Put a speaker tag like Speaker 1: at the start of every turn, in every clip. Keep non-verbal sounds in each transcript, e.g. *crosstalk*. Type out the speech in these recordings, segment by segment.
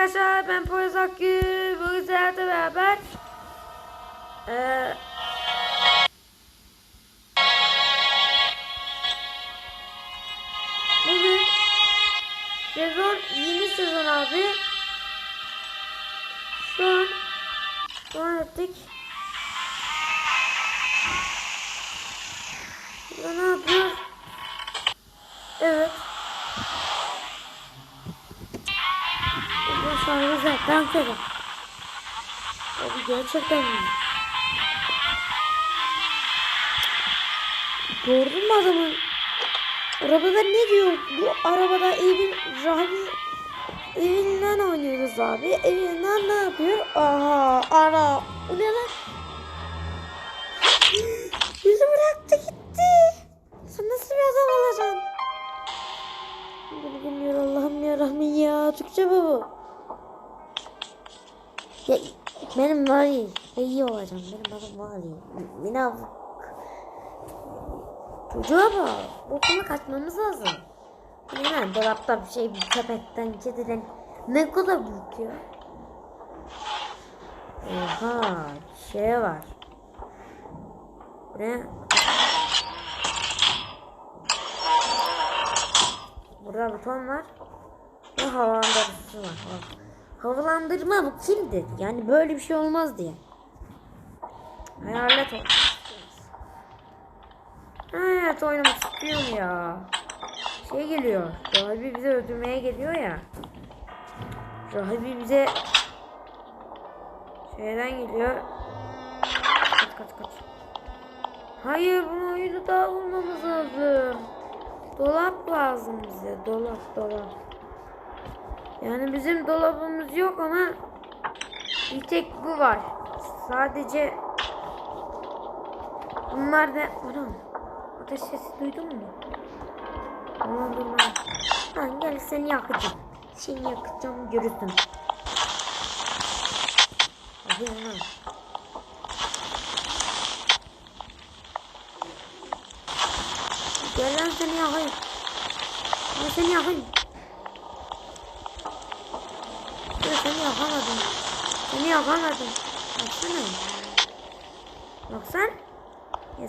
Speaker 1: arkadaşlar ben Poyraz Akgül. Bugün sizlerle beraber eee Bugün sezon yeni sezon abi. Şu an devam ettik. Burada ne yapıyor? Evet. Zaten güzel. Abi gerçekten mi? Gördün mü adamın? Arabada ne diyor? Bu arabada evin rahibi evinden oynuyoruz abi. Evinden ne yapıyor? Aha ara. Bu ne lan? Benim var ya. iyi olacağım. Benim adım var ya. Mina Çocuğa bak. Okula kaçmamız lazım. Yani dolapta bir şey bir köpekten kediden ne kadar büyük ya. Oha şey var. Ne? Burada buton var. Ve havalandırıcısı var. Bak. Havalandırma bu kimdi? Yani böyle bir şey olmaz diye. Hayalet. Evet oynamak istiyorum ya. Şey geliyor. Rahibi bize öldürmeye geliyor ya. Rahibi bize şeyden geliyor. Kaç kaç kaç. Hayır bunu oyunu daha bulmamız lazım. Dolap lazım bize. Dolap dolap. Yani bizim dolabımız yok ama bir tek bu var. Sadece bunlar da... Anam. Ateş sesi duydun mu? Aman dur. Lan gel seni yakacağım. Seni yakacağım görürsün. Hadi lan. Gel lan seni yakayım. Ben seni yakayım. Dur seni yakamadım. Seni yakamadım. Baksana. Bak sen. Ya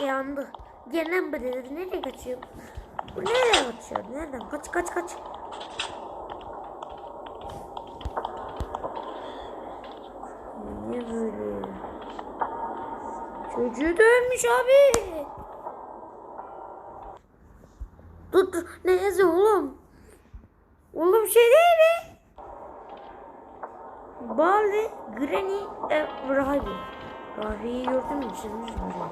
Speaker 1: sen yandı. Gel lan buraya dedi. Nereye kaçıyor? Bu nereye kaçıyor? Nereden? Kaç kaç kaç. Niye böyle? Çocuğu dövmüş abi. Dur dur. Ne yazıyor oğlum? Oğlum şey değil mi? Bali Granny e, Ravi. Ravi'yi gördün mü? Çizmiş böyle.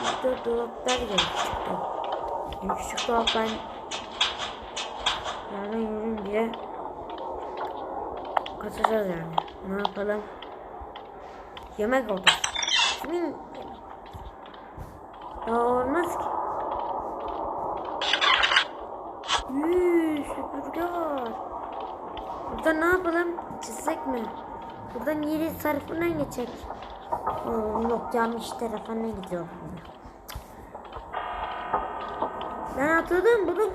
Speaker 1: Burada dolaplar gelmişti. En küçük dolap ben nereden yürüyeyim diye kaçacağız yani. Ne yapalım? Yemek oldu. Kimin ya olmaz ki. Süpürge var. Burada ne yapalım? Çizsek mi? Buradan yeri tarafından geçecek. Oo, yok yanlış tarafına gidiyor. Ben atladım bunun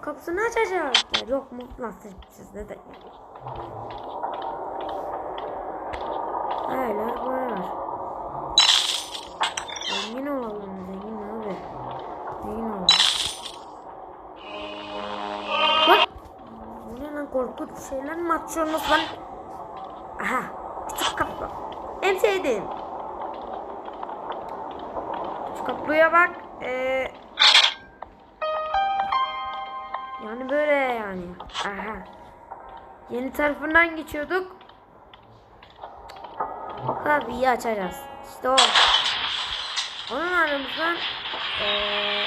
Speaker 1: kapısını açacağız. Ya yok mu? Nasıl sizde de? Öyle böyle şeyler mi atıyorsunuz lan? Aha. Küçük kaplı. En sevdiğim. Küçük kaplıya bak. Ee, yani böyle yani. Aha. Yeni tarafından geçiyorduk. Kapıyı açacağız. İşte o. Onun aramızdan eee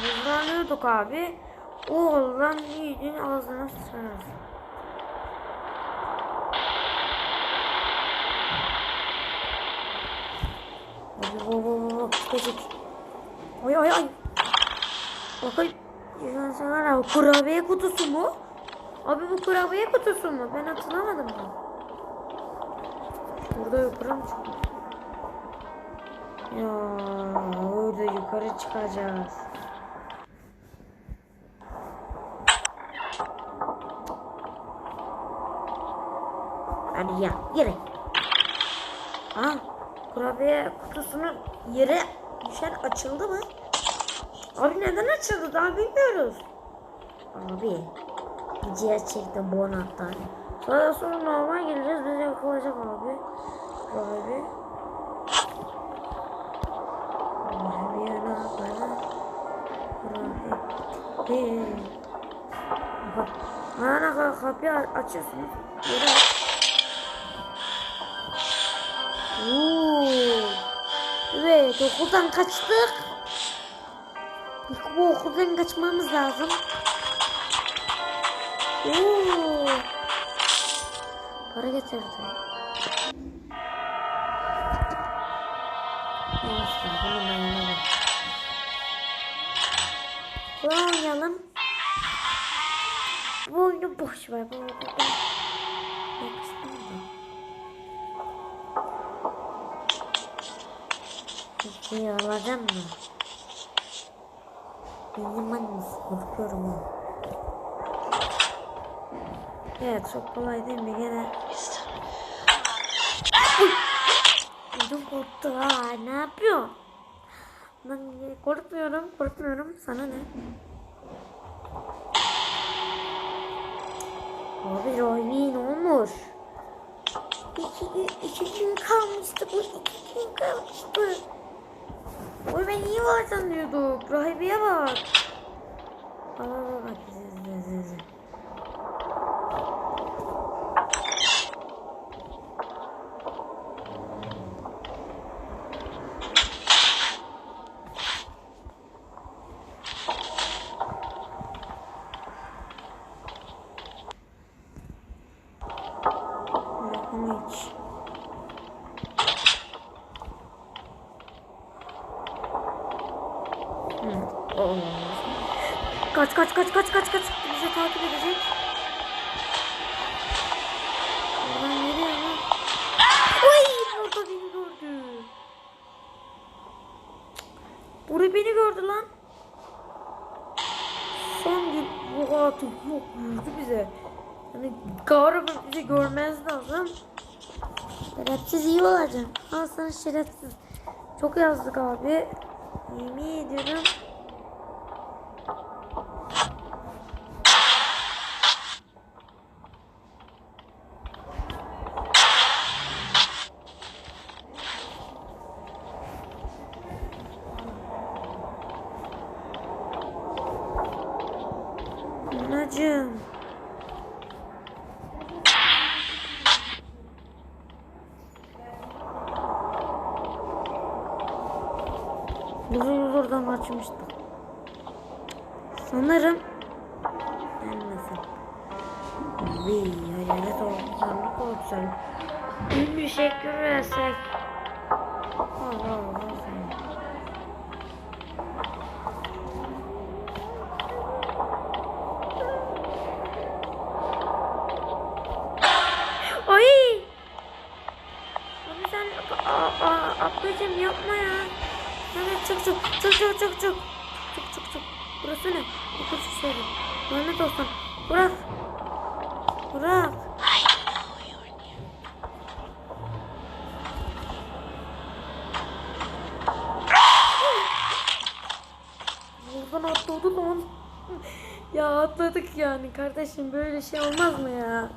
Speaker 1: mızlanıyorduk abi. O oğlan yiğidin ağzına. Oo, küçük. Ay ay ay. Bakın. Sana o kurabiye kutusu mu? Abi bu kurabiye kutusu mu? Ben hatırlamadım bunu. Burada yukarı mı çıkıyor? Ya orada yukarı çıkacağız. Hadi ya yere. Aa kurabiye kutusunun yere düşen açıldı mı? Abi neden açıldı daha bilmiyoruz. Abi çekti bu hatta. Sonra sonra normal geleceğiz bizi yakalayacak abi. Abi. Abi yana bana. Kurabiye. Bak. Ana ka- kapıyı açıyorsunuz. Böyle Evet okuldan kaçtık. Bu okuldan kaçmamız lazım. Oo. Para getirdi. Neyse bunu ben oynayalım. Bu oyunu boş ver. Bu Peki alacağım mı? Benim annesi korkuyorum ha. Evet çok kolay değil mi gene? Ödüm koptu ha ne yapıyor? Ben korkmuyorum korkmuyorum sana ne? Abi Rahmi ne olmuş? İki, iki gün kalmıştı bu iki gün kalmıştı. Oy ben iyi var sanıyorduk. Rahibiye bak. Bak bak bak. İzle, izle, izle. Evet, bunu iç. Hı, o olmaz. Kaç kaç kaç kaç kaç kaç. Bizi takip edecek. Buradan geliyor lan. Oy burada beni gördü. Buraya beni gördü lan. Son gün bu artık yok vurdu bize. Yani galiba bizi görmez lazım. Şerefsiz iyi olacak. Al sana şerefsiz. Çok yazdık abi. Yemin ediyorum. Uzun oradan açmıştım. Sanırım gelmesin. Abi hayalet olmaklarını korksan. Bir şekil versek. Allah Allah. Ay! Abi sen a, a, ablacığım yapma ya. Evet çık çık çık çık çık çık. Çık çık çık. Burası ne? Otur şu şöyle. Lanet olsun. Bırak. Bırak. Buradan atladı lan. *laughs* ya atladık yani kardeşim böyle şey olmaz mı ya?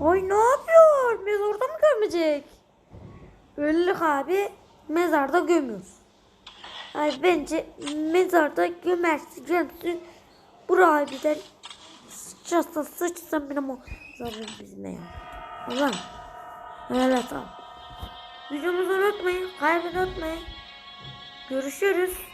Speaker 1: Ay ne yapıyor? Mezarda mı gömecek? Öldük abi. Mezarda gömüyoruz. Ay bence mezarda gömersin gömsün. Buraya abiden sıçrasın sıçsın benim o zaten bizime ya. Ulan. Evet abi. Videomuzu unutmayın. Kaybını unutmayın. Görüşürüz.